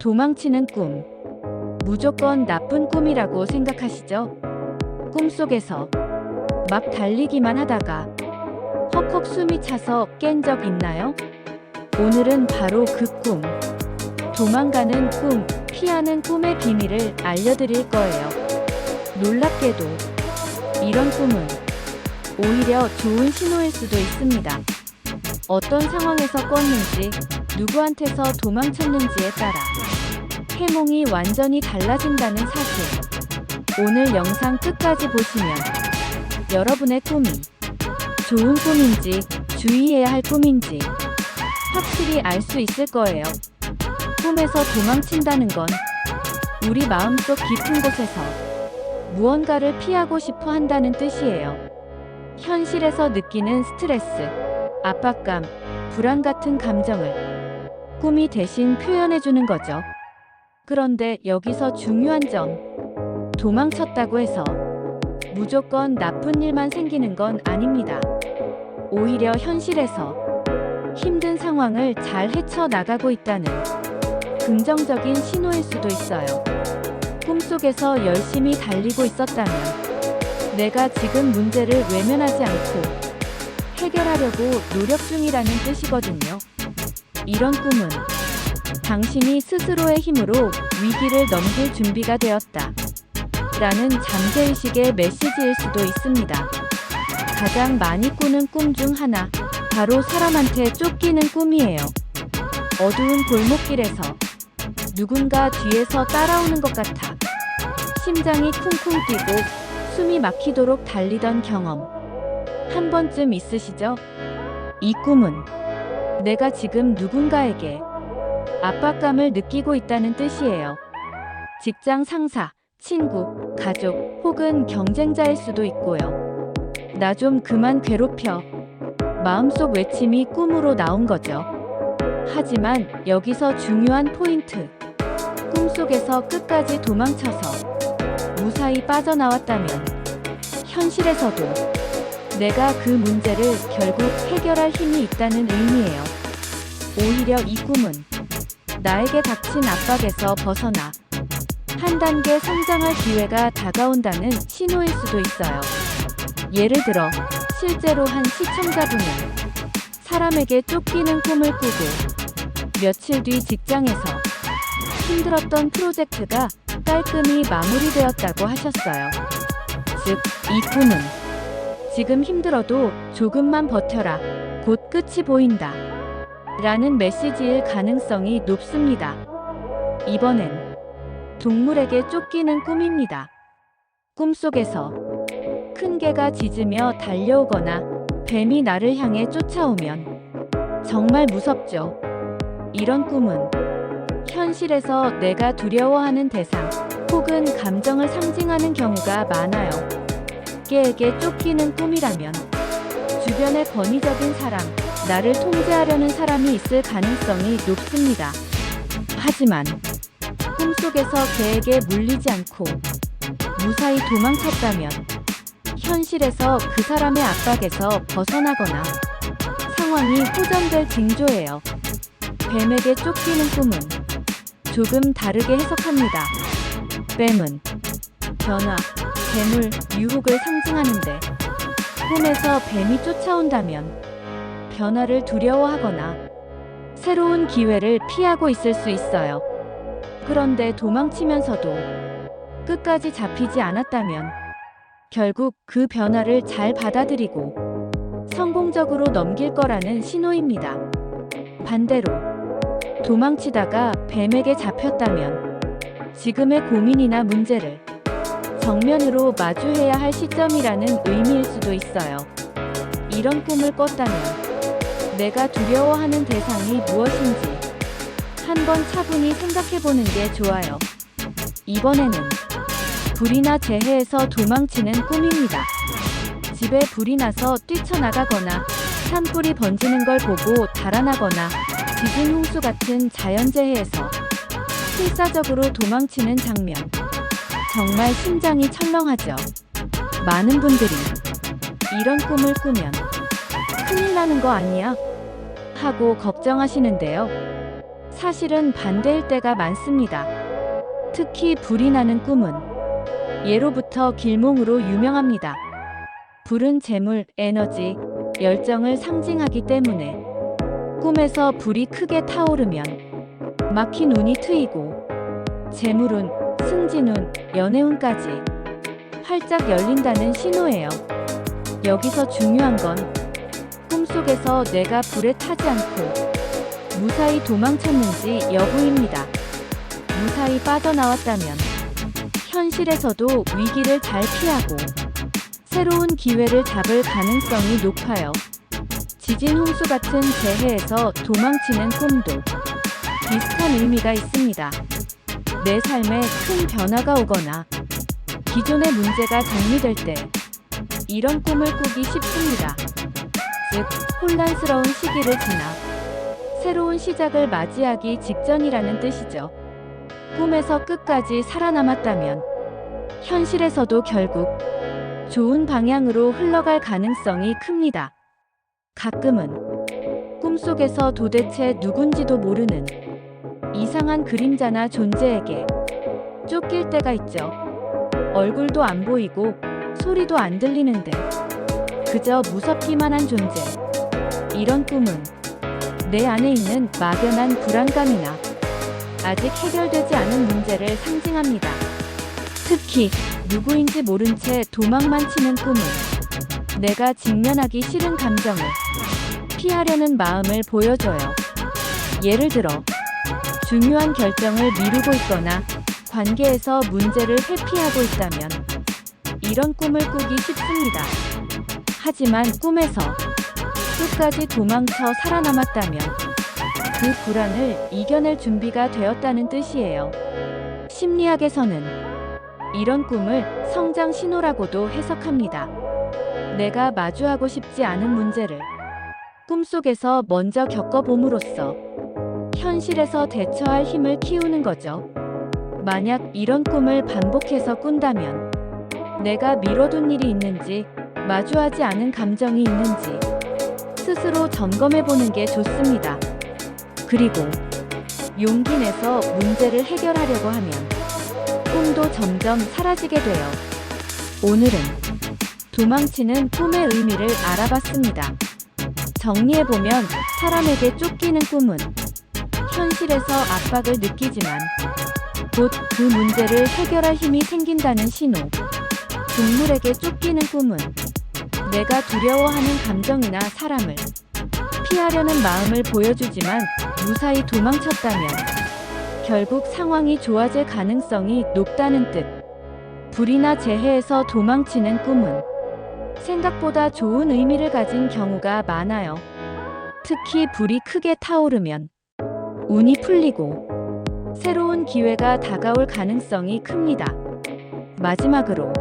도망치는 꿈. 무조건 나쁜 꿈이라고 생각하시죠? 꿈속에서 막 달리기만 하다가 헉헉 숨이 차서 깬 적 있나요? 오늘은 바로 그 꿈. 도망가는 꿈, 피하는 꿈의 비밀을 알려드릴 거예요. 놀랍게도 이런 꿈은 오히려 좋은 신호일 수도 있습니다. 어떤 상황에서 꿨는지, 누구한테서 도망 쳤는지에 따라 해몽이 완전히 달라진다는 사실. 오늘 영상 끝까지 보시면 여러분의 꿈이 좋은 꿈인지 주의해야 할 꿈인지 확실히 알 수 있을 거예요. 꿈에서 도망친다는 건 우리 마음속 깊은 곳에서 무언가를 피하고 싶어 한다는 뜻이에요. 현실에서 느끼는 스트레스, 압박감, 불안 같은 감정을 꿈이 대신 표현해주는 거죠. 그런데 여기서 중요한 점, 도망쳤다고 해서 무조건 나쁜 일만 생기는 건 아닙니다. 오히려 현실에서 힘든 상황을 잘 헤쳐나가고 있다는 긍정적인 신호일 수도 있어요. 꿈속에서 열심히 달리고 있었다면 내가 지금 문제를 외면하지 않고 해결하려고 노력 중이라는 뜻이거든요. 이런 꿈은 당신이 스스로의 힘으로 위기를 넘길 준비가 되었다. 라는 잠재의식의 메시지일 수도 있습니다. 가장 많이 꾸는 꿈 중 하나, 바로 사람한테 쫓기는 꿈이에요. 어두운 골목길에서 누군가 뒤에서 따라오는 것 같아 심장이 쿵쿵 뛰고 숨이 막히도록 달리던 경험. 한 번쯤 있으시죠? 이 꿈은 내가 지금 누군가에게 압박감을 느끼고 있다는 뜻이에요. 직장 상사, 친구, 가족 혹은 경쟁자일 수도 있고요. 나 좀 그만 괴롭혀. 마음속 외침이 꿈으로 나온 거죠. 하지만 여기서 중요한 포인트. 꿈속에서 끝까지 도망쳐서 무사히 빠져나왔다면 현실에서도 내가 그 문제를 결국 해결할 힘이 있다는 의미예요. 오히려 이 꿈은 나에게 닥친 압박에서 벗어나 한 단계 성장할 기회가 다가온다는 신호일 수도 있어요. 예를 들어 실제로 한 시청자분은 사람에게 쫓기는 꿈을 꾸고 며칠 뒤 직장에서 힘들었던 프로젝트가 깔끔히 마무리되었다고 하셨어요. 즉, 이 꿈은 지금 힘들어도 조금만 버텨라. 곧 끝이 보인다. 라는 메시지일 가능성이 높습니다. 이번엔 동물에게 쫓기는 꿈입니다. 꿈속에서 큰 개가 짖으며 달려오거나 뱀이 나를 향해 쫓아오면 정말 무섭죠. 이런 꿈은 현실에서 내가 두려워하는 대상 혹은 감정을 상징하는 경우가 많아요. 개에게 쫓기는 꿈이라면 주변의 권위적인 사람, 나를 통제하려는 사람이 있을 가능성이 높습니다. 하지만 꿈속에서 개에게 물리지 않고 무사히 도망쳤다면 현실에서 그 사람의 압박에서 벗어나거나 상황이 호전될 징조예요. 뱀에게 쫓기는 꿈은 조금 다르게 해석합니다. 뱀은 변화, 괴물, 유혹을 상징하는데 꿈에서 뱀이 쫓아온다면 변화를 두려워하거나 새로운 기회를 피하고 있을 수 있어요. 그런데 도망치면서도 끝까지 잡히지 않았다면 결국 그 변화를 잘 받아들이고 성공적으로 넘길 거라는 신호입니다. 반대로 도망치다가 뱀에게 잡혔다면 지금의 고민이나 문제를 정면으로 마주해야 할 시점이라는 의미일 수도 있어요. 이런 꿈을 꿨다면 내가 두려워하는 대상이 무엇인지 한번 차분히 생각해 보는 게 좋아요. 이번에는 불이나 재해에서 도망치는 꿈입니다. 집에 불이 나서 뛰쳐나가거나 산불이 번지는 걸 보고 달아나거나 지진 홍수 같은 자연재해에서 필사적으로 도망치는 장면. 정말 심장이 철렁하죠. 많은 분들이 이런 꿈을 꾸면 큰일 나는 거 아니야? 하고 걱정하시는데요. 사실은 반대일 때가 많습니다. 특히 불이 나는 꿈은 예로부터 길몽으로 유명합니다. 불은 재물, 에너지, 열정을 상징하기 때문에 꿈에서 불이 크게 타오르면 막힌 운이 트이고 재물운, 승진운, 연애운까지 활짝 열린다는 신호예요. 여기서 중요한 건꿈 속에서 내가 불에 타지 않고 무사히 도망쳤는지 여부입니다. 무사히 빠져나왔다면 현실에서도 위기를 잘 피하고 새로운 기회를 잡을 가능성이 높아요. 지진 홍수 같은 재해에서 도망치는 꿈도 비슷한 의미가 있습니다. 내 삶에 큰 변화가 오거나 기존의 문제가 정리될 때 이런 꿈을 꾸기 쉽습니다. 즉, 혼란스러운 시기를 지나 새로운 시작을 맞이하기 직전이라는 뜻이죠. 꿈에서 끝까지 살아남았다면 현실에서도 결국 좋은 방향으로 흘러갈 가능성이 큽니다. 가끔은 꿈속에서 도대체 누군지도 모르는 이상한 그림자나 존재에게 쫓길 때가 있죠. 얼굴도 안 보이고 소리도 안 들리는데 그저 무섭기만 한 존재. 이런 꿈은 내 안에 있는 막연한 불안감이나 아직 해결되지 않은 문제를 상징합니다. 특히 누구인지 모른 채 도망만 치는 꿈은 내가 직면하기 싫은 감정을 피하려는 마음을 보여줘요. 예를 들어 중요한 결정을 미루고 있거나 관계에서 문제를 회피하고 있다면 이런 꿈을 꾸기 쉽습니다. 하지만 꿈에서 끝까지 도망쳐 살아남았다면 그 불안을 이겨낼 준비가 되었다는 뜻이에요. 심리학에서는 이런 꿈을 성장 신호라고도 해석합니다. 내가 마주하고 싶지 않은 문제를 꿈속에서 먼저 겪어봄으로써 현실에서 대처할 힘을 키우는 거죠. 만약 이런 꿈을 반복해서 꾼다면 내가 미뤄둔 일이 있는지 마주하지 않은 감정이 있는지 스스로 점검해 보는 게 좋습니다. 그리고 용기 내서 문제를 해결하려고 하면 꿈도 점점 사라지게 돼요. 오늘은 도망치는 꿈의 의미를 알아봤습니다. 정리해보면 사람에게 쫓기는 꿈은 현실에서 압박을 느끼지만 곧 그 문제를 해결할 힘이 생긴다는 신호. 동물에게 쫓기는 꿈은 내가 두려워하는 감정이나 사람을 피하려는 마음을 보여주지만 무사히 도망쳤다면 결국 상황이 좋아질 가능성이 높다는 뜻. 불이나 재해에서 도망치는 꿈은 생각보다 좋은 의미를 가진 경우가 많아요. 특히 불이 크게 타오르면 운이 풀리고 새로운 기회가 다가올 가능성이 큽니다. 마지막으로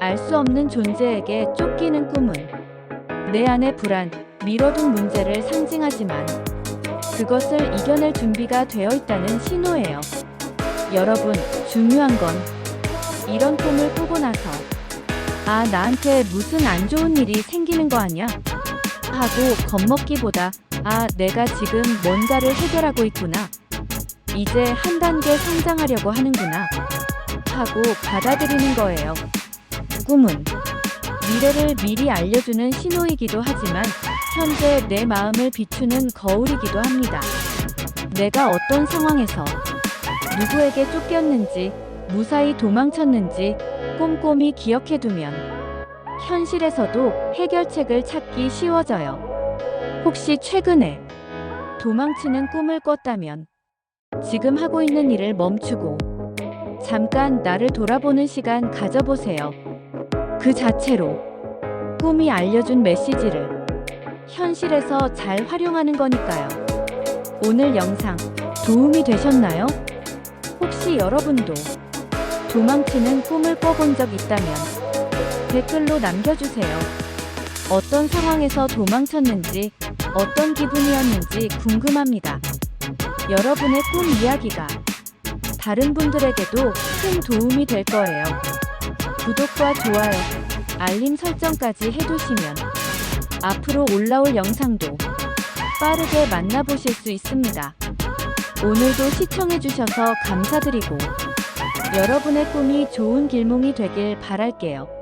알 수 없는 존재에게 쫓기는 꿈은 내 안의 불안, 미뤄둔 문제를 상징하지만 그것을 이겨낼 준비가 되어 있다는 신호예요. 여러분, 중요한 건 이런 꿈을 꾸고 나서 아, 나한테 무슨 안 좋은 일이 생기는 거 아니야? 하고 겁먹기보다 아, 내가 지금 뭔가를 해결하고 있구나. 이제 한 단계 성장하려고 하는구나. 하고 받아들이는 거예요. 꿈은 미래를 미리 알려주는 신호이기도 하지만 현재 내 마음을 비추는 거울이기도 합니다. 내가 어떤 상황에서 누구에게 쫓겼는지 무사히 도망쳤는지 꼼꼼히 기억해두면 현실에서도 해결책을 찾기 쉬워져요. 혹시 최근에 도망치는 꿈을 꿨다면 지금 하고 있는 일을 멈추고 잠깐 나를 돌아보는 시간 가져보세요. 그 자체로 꿈이 알려준 메시지를 현실에서 잘 활용하는 거니까요. 오늘 영상 도움이 되셨나요? 혹시 여러분도 도망치는 꿈을 꿔본 적 있다면 댓글로 남겨주세요. 어떤 상황에서 도망쳤는지, 어떤 기분이었는지 궁금합니다. 여러분의 꿈 이야기가 다른 분들에게도 큰 도움이 될 거예요. 구독과 좋아요, 알림 설정까지 해두시면 앞으로 올라올 영상도 빠르게 만나보실 수 있습니다. 오늘도 시청해주셔서 감사드리고 여러분의 꿈이 좋은 길몽이 되길 바랄게요.